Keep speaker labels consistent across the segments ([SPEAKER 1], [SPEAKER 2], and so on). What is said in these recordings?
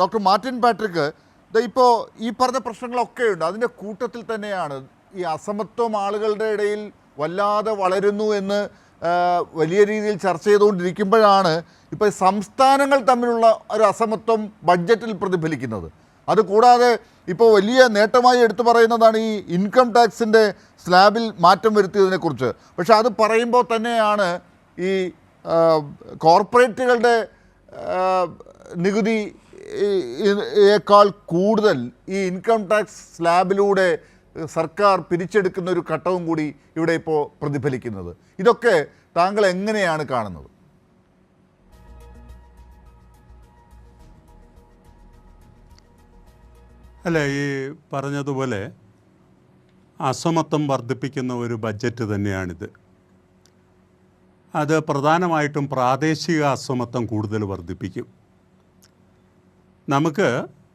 [SPEAKER 1] Doctor Martin Patrick ഇപ്പോൾ ഈ പറഞ്ഞ പ്രശ്നങ്ങളൊക്കെ ഉണ്ട്. അതിന്റെ കൂട്ടത്തിൽ തന്നെയാണ് ഈ അസമത്വം ആളുകളുടെ ഇടയിൽ വല്ലാതെ വളരുന്നു എന്ന് വലിയ രീതിയിൽ ചർച്ച ചെയ്തുകൊണ്ടിരിക്കുമ്പോഴാണ് ഇപ്പോൾ സംസ്ഥാനങ്ങൾ തമ്മിലുള്ള ഒരു അസമത്വം ബഡ്ജറ്റിൽ പ്രതിഫലിക്കുന്നത്. അതുകൂടാതെ ഇപ്പോൾ വലിയ നേട്ടമായി എടുത്തു പറയുന്നതാണ് ഈ ഇൻകം ടാക്സിന്റെ സ്ലാബിൽ മാറ്റം വരുത്തിയതിനെക്കുറിച്ച്. പക്ഷെ അത് പറയുമ്പോൾ തന്നെയാണ് ഈ കോർപ്പറേറ്റുകളുടെ നികുതി യേക്കാൾ കൂടുതൽ ഈ ഇൻകം ടാക്സ് സ്ലാബിലൂടെ സർക്കാർ പിരിച്ചെടുക്കുന്ന ഒരു ഘട്ടവും കൂടി ഇവിടെ ഇപ്പോൾ പ്രതിഫലിക്കുന്നത്. ഇതൊക്കെ താങ്കൾ എങ്ങനെയാണ് കാണുന്നത്?
[SPEAKER 2] അല്ല ഈ പറഞ്ഞതുപോലെ അസമത്വം വർദ്ധിപ്പിക്കുന്ന ഒരു ബഡ്ജറ്റ് തന്നെയാണിത്. അത് പ്രധാനമായിട്ടും പ്രാദേശിക അസമത്വം കൂടുതൽ വർദ്ധിപ്പിക്കും. നമുക്ക്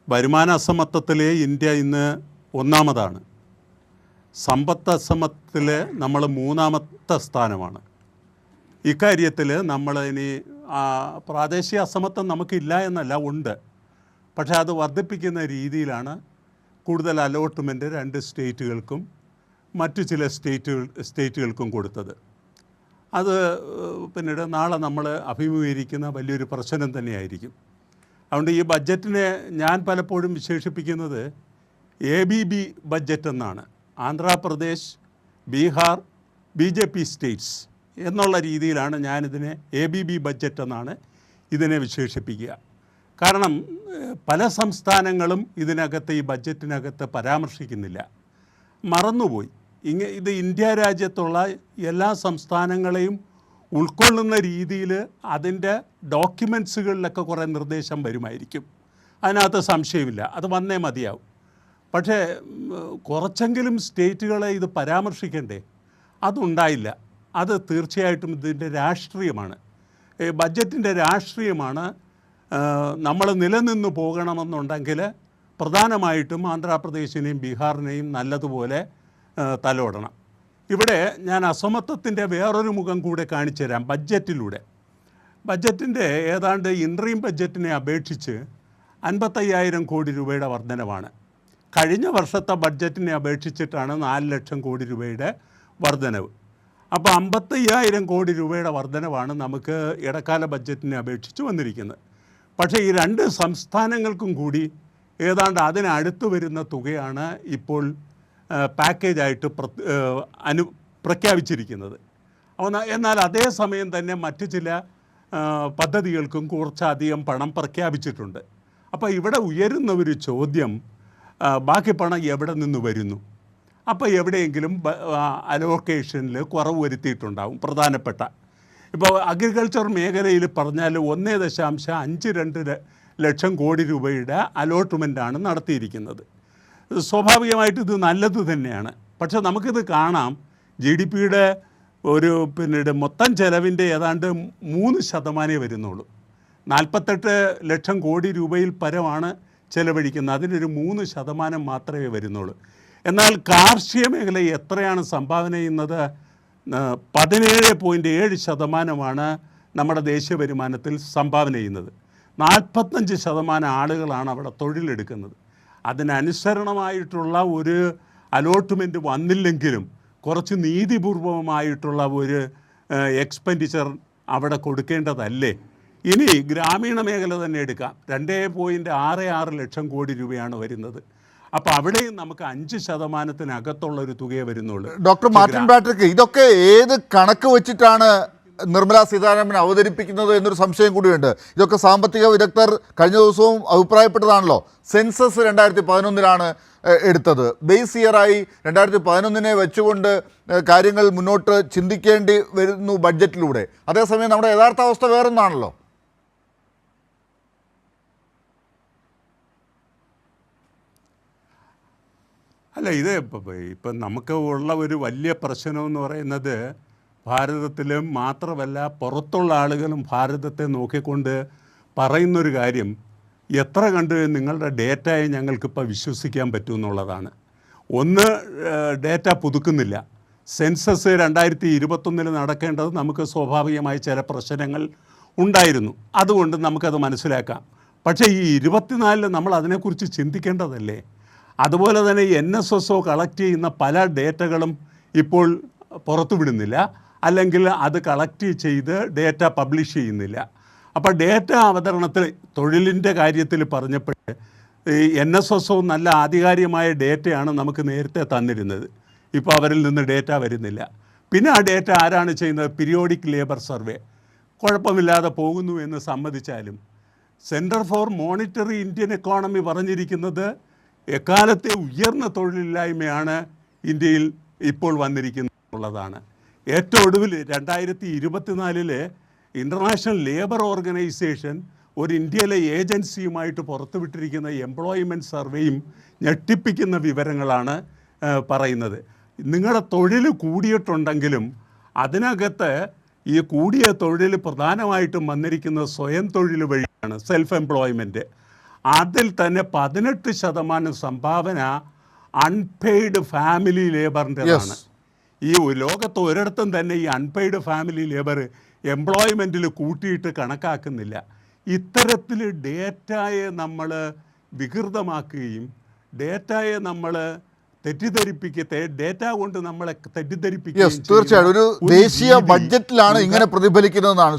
[SPEAKER 2] വരുമാന അസമത്വത്തിൽ ഇന്ത്യ ഇന്ന് ഒന്നാമതാണ്. സമ്പത്ത് അസമത്വത്തിൽ നമ്മൾ മൂന്നാമത്തെ സ്ഥാനമാണ്. ഇക്കാര്യത്തിൽ നമ്മൾ ഇനി പ്രാദേശിക അസമത്വം നമുക്കില്ല എന്നല്ല ഉണ്ട്. പക്ഷേ അത് വർദ്ധിപ്പിക്കുന്ന രീതിയിലാണ് കൂടുതൽ അലോട്ട്മെന്റ് രണ്ട് സ്റ്റേറ്റുകൾക്കും മറ്റു ചില സ്റ്റേറ്റുകൾ സ്റ്റേറ്റുകൾക്കും കൊടുത്തത്. അത് പിന്നീട് നാളെ നമ്മൾ അഭിമുഖീകരിക്കുന്ന വലിയൊരു പ്രശ്നം തന്നെയായിരിക്കും. അതുകൊണ്ട് ഈ ബഡ്ജറ്റിനെ ഞാൻ പലപ്പോഴും വിശേഷിപ്പിക്കുന്നത് എ ബി ബി ബഡ്ജറ്റ് എന്നാണ്. Andhra Pradesh Bihar B J P states എന്നുള്ള രീതിയിലാണ് ഞാനിതിനെ എ ബി ബി ബഡ്ജറ്റ് എന്നാണ് ഇതിനെ വിശേഷിപ്പിക്കുക. കാരണം പല സംസ്ഥാനങ്ങളും ഇതിനകത്ത് ഈ ബഡ്ജറ്റിനകത്ത് പരാമർശിക്കുന്നില്ല. മറന്നുപോയി. ഇങ്ങ ഇത് ഇന്ത്യ രാജ്യത്തുള്ള എല്ലാ സംസ്ഥാനങ്ങളെയും ഉൾക്കൊള്ളുന്ന രീതിയിൽ അതിന്റെ ഡോക്യുമെൻസുകളിലൊക്കെ കുറേ നിർദ്ദേശം വരുമായിരിക്കും. അതിനകത്ത് സംശയമില്ല. അത് വന്നേ മതിയാവും. പക്ഷേ കുറച്ചെങ്കിലും സ്റ്റേറ്റുകളെ ഇത് പരാമർശിക്കണ്ടേ? അതുണ്ടായില്ല. അത് തീർച്ചയായിട്ടും ഇതിന്റെ രാഷ്ട്രീയമാണ്. ബജറ്റിന്റെ രാഷ്ട്രീയമാണ്. നമ്മൾ നിലനിന്ന് പോകണമെന്നുണ്ടെങ്കിൽ പ്രധാനമായിട്ടും ആന്ധ്രാപ്രദേശിനെയും ബീഹാറിനെയും നല്ലതുപോലെ തലോടണം. ഇവിടെ ഞാൻ അസമത്വത്തിന്റെ വേറൊരു മുഖം കൂടെ കാണിച്ചു തരാം ബഡ്ജറ്റിലൂടെ. ബഡ്ജറ്റിന്റെ ഏതാണ്ട് ഇൻട്രീം ബഡ്ജറ്റിനെ അപേക്ഷിച്ച് അൻപത്തയ്യായിരം കോടി രൂപയുടെ വർധനവാണ്. കഴിഞ്ഞ വർഷത്തെ ബഡ്ജറ്റിനെ അപേക്ഷിച്ചിട്ടാണ് നാല് ലക്ഷം കോടി രൂപയുടെ വർധനവ്. അപ്പോൾ അമ്പത്തയ്യായിരം കോടി രൂപയുടെ വർധനവാണ് നമുക്ക് ഇടക്കാല ബഡ്ജറ്റിനെ അപേക്ഷിച്ച് വന്നിരിക്കുന്നത്. പക്ഷേ ഈ രണ്ട് സംസ്ഥാനങ്ങൾക്കും കൂടി ഏതാണ്ട് അതിനടുത്ത് വരുന്ന തുകയാണ് ഇപ്പോൾ പാക്കേജായിട്ട് പ്ര അനു പ്രഖ്യാപിച്ചിരിക്കുന്നത്. എന്നാൽ അതേസമയം തന്നെ മറ്റു ചില പദ്ധതികൾക്കും കുറച്ചധികം പണം പ്രഖ്യാപിച്ചിട്ടുണ്ട്. അപ്പോൾ ഇവിടെ ഉയരുന്ന ഒരു ചോദ്യം ബാക്കി പണം എവിടെ നിന്ന് വരുന്നു? അപ്പോൾ എവിടെയെങ്കിലും അലോക്കേഷനിൽ കുറവ് വരുത്തിയിട്ടുണ്ടാവും പ്രധാനപ്പെട്ട. ഇപ്പോൾ അഗ്രികൾച്ചർ മേഖലയിൽ പറഞ്ഞാൽ ഒന്നേ ദശാംശം അഞ്ച് രണ്ട് ലക്ഷം കോടി രൂപയുടെ അലോട്ട്മെന്റാണ് നടത്തിയിരിക്കുന്നത്. സ്വാഭാവികമായിട്ട് ഇത് നല്ലത് തന്നെയാണ്. പക്ഷെ നമുക്കിത് കാണാം. ജി ഡി പിയുടെ ഒരു പിന്നീട് മൊത്തം ചെലവിന്റെ ഏതാണ്ട് മൂന്ന് ശതമാനമേ വരുന്നുള്ളൂ. നാൽപ്പത്തെട്ട് ലക്ഷം കോടി രൂപയിൽ പരമാണ് ചെലവഴിക്കുന്നത്. അതിനൊരു മൂന്ന് ശതമാനം മാത്രമേ വരുന്നുള്ളൂ. എന്നാൽ കാർഷിക മേഖല എത്രയാണ് സംഭാവന ചെയ്യുന്നത്? പതിനേഴ് പോയിന്റ് ഏഴ് ശതമാനമാണ് നമ്മുടെ ദേശീയ വരുമാനത്തിൽ സംഭാവന ചെയ്യുന്നത്. നാൽപ്പത്തഞ്ച് ശതമാനം ആളുകളാണ് അവിടെ തൊഴിലെടുക്കുന്നത്. അതിനനുസരണമായിട്ടുള്ള ഒരു അലോട്ട്മെന്റ് വന്നില്ലെങ്കിലും കുറച്ച് നീതിപൂർവമായിട്ടുള്ള ഒരു എക്സ്പെൻഡിച്ചർ അവിടെ കൊടുക്കേണ്ടതല്ലേ? ഇനി ഗ്രാമീണ മേഖല തന്നെ എടുക്കാം. രണ്ടേ പോയിന്റ് ആറ് ആറ് ലക്ഷം കോടി രൂപയാണ് വരുന്നത്. അപ്പോൾ അവിടെയും നമുക്ക് അഞ്ച് ശതമാനത്തിനകത്തുള്ള ഒരു തുകയെ വരുന്നുള്ളൂ.
[SPEAKER 1] ഡോക്ടർ മാർട്ടിൻ പാട്രിക് ഇതൊക്കെ ഏത് കണക്ക് വെച്ചിട്ടാണ് നിർമ്മലാ സീതാരാമൻ അവതരിപ്പിക്കുന്നത് എന്നൊരു സംശയം കൂടിയുണ്ട്. ഇതൊക്കെ സാമ്പത്തിക വിദഗ്ധർ കഴിഞ്ഞ ദിവസവും അഭിപ്രായപ്പെട്ടതാണല്ലോ. സെൻസസ് രണ്ടായിരത്തി പതിനൊന്നിലാണ് എടുത്തത്. ബേസ് ഇയറായി രണ്ടായിരത്തി പതിനൊന്നിനെ വെച്ചുകൊണ്ട് കാര്യങ്ങൾ മുന്നോട്ട് ചിന്തിക്കേണ്ടി വരുന്നു ബഡ്ജറ്റിലൂടെ. അതേസമയം നമ്മുടെ യഥാർത്ഥ അവസ്ഥ വേറൊന്നാണല്ലോ.
[SPEAKER 2] അല്ല ഇത് ഇപ്പം നമുക്ക് ഉള്ള ഒരു വലിയ പ്രശ്നം എന്ന് പറയുന്നത് ഭാരതത്തിലും മാത്രമല്ല പുറത്തുള്ള ആളുകളും ഭാരതത്തെ നോക്കിക്കൊണ്ട് പറയുന്നൊരു കാര്യം എത്ര കണ്ടു നിങ്ങളുടെ ഡേറ്റയെ ഞങ്ങൾക്കിപ്പോൾ വിശ്വസിക്കാൻ പറ്റും എന്നുള്ളതാണ് ഒന്ന് ഡേറ്റ പുതുക്കുന്നില്ല. സെൻസസ് രണ്ടായിരത്തി ഇരുപത്തൊന്നിൽ നടക്കേണ്ടത് നമുക്ക് സ്വാഭാവികമായി ചില പ്രശ്നങ്ങൾ ഉണ്ടായിരുന്നു. അതുകൊണ്ട് നമുക്കത് മനസ്സിലാക്കാം. പക്ഷേ ഈ ഇരുപത്തിനാലിൽ നമ്മൾ അതിനെക്കുറിച്ച് ചിന്തിക്കേണ്ടതല്ലേ? അതുപോലെ തന്നെ N S S O collect ചെയ്യുന്ന പല ഡേറ്റകളും ഇപ്പോൾ പുറത്തു വിടുന്നില്ല അല്ലെങ്കിൽ അത് കളക്ട് ചെയ്ത് ഡേറ്റ പബ്ലിഷ് ചെയ്യുന്നില്ല. അപ്പോൾ ഡേറ്റ അവതരണത്തിൽ തൊഴിലിന്റെ കാര്യത്തിൽ പറഞ്ഞപ്പോൾ എൻ എസ് എസ് നല്ല ആധികാരികമായ ഡേറ്റയാണ് നമുക്ക് നേരത്തെ തന്നിരുന്നത്. ഇപ്പോൾ അവരിൽ നിന്ന് ഡേറ്റ വരുന്നില്ല. പിന്നെ ആ ഡേറ്റ ആരാണ് ചെയ്യുന്നത്? പിരിയോഡിക് ലേബർ സർവേ കുഴപ്പമില്ലാതെ പോകുന്നു എന്ന് സമ്മതിച്ചാലും centre for monitoring Indian economy പറഞ്ഞിരിക്കുന്നത് എക്കാലത്തെ ഉയർന്ന തൊഴിലില്ലായ്മയാണ് ഇന്ത്യയിൽ ഇപ്പോൾ വന്നിരിക്കുന്നത് വന്നിരിക്കുന്നുള്ളതാണ് ഏറ്റവും ഒടുവിൽ രണ്ടായിരത്തി ഇരുപത്തിനാലിൽ ഇന്റർനാഷണൽ ലേബർ ഓർഗനൈസേഷൻ ഒരു ഇന്ത്യയിലെ ഏജൻസിയുമായിട്ട് പുറത്തുവിട്ടിരിക്കുന്ന എംപ്ലോയ്മെന്റ് സർവേയും ഞെട്ടിപ്പിക്കുന്ന വിവരങ്ങളാണ് പറയുന്നത്. നിങ്ങളുടെ തൊഴിൽ കൂടിയിട്ടുണ്ടെങ്കിലും അതിനകത്ത് ഈ കൂടിയ തൊഴിൽ പ്രധാനമായിട്ടും വന്നിരിക്കുന്ന സ്വയം തൊഴിൽ വഴിയാണ് സെൽഫ് എംപ്ലോയ്മെന്റ് അതിൽ തന്നെ പതിനെട്ട് ശതമാനം സംഭാവന അൺപെയ്ഡ് ഫാമിലി ലേബറിന്റെതാണ് ഈ ലോകത്ത് ഒരിടത്തും തന്നെ ഈ അൺപെയ്ഡ് ഫാമിലി ലേബർ എംപ്ലോയ്മെന്റിൽ കൂട്ടിയിട്ട് കണക്കാക്കുന്നില്ല. ഇത്തരത്തിൽ ഡേറ്റയെ നമ്മൾ വികൃതമാക്കുകയും ഡേറ്റയെ നമ്മൾ തെറ്റിദ്ധരിപ്പിക്കത്തെ ഡേറ്റ കൊണ്ട് നമ്മളെ തെറ്റിദ്ധരിപ്പിക്കും
[SPEAKER 1] തീർച്ചയായിട്ടും. തീർച്ചയായും ഒരു ദേശീയ ബഡ്ജറ്റിലാണ് ഇങ്ങനെ പ്രതിഫലിക്കുന്നതെന്നാണ്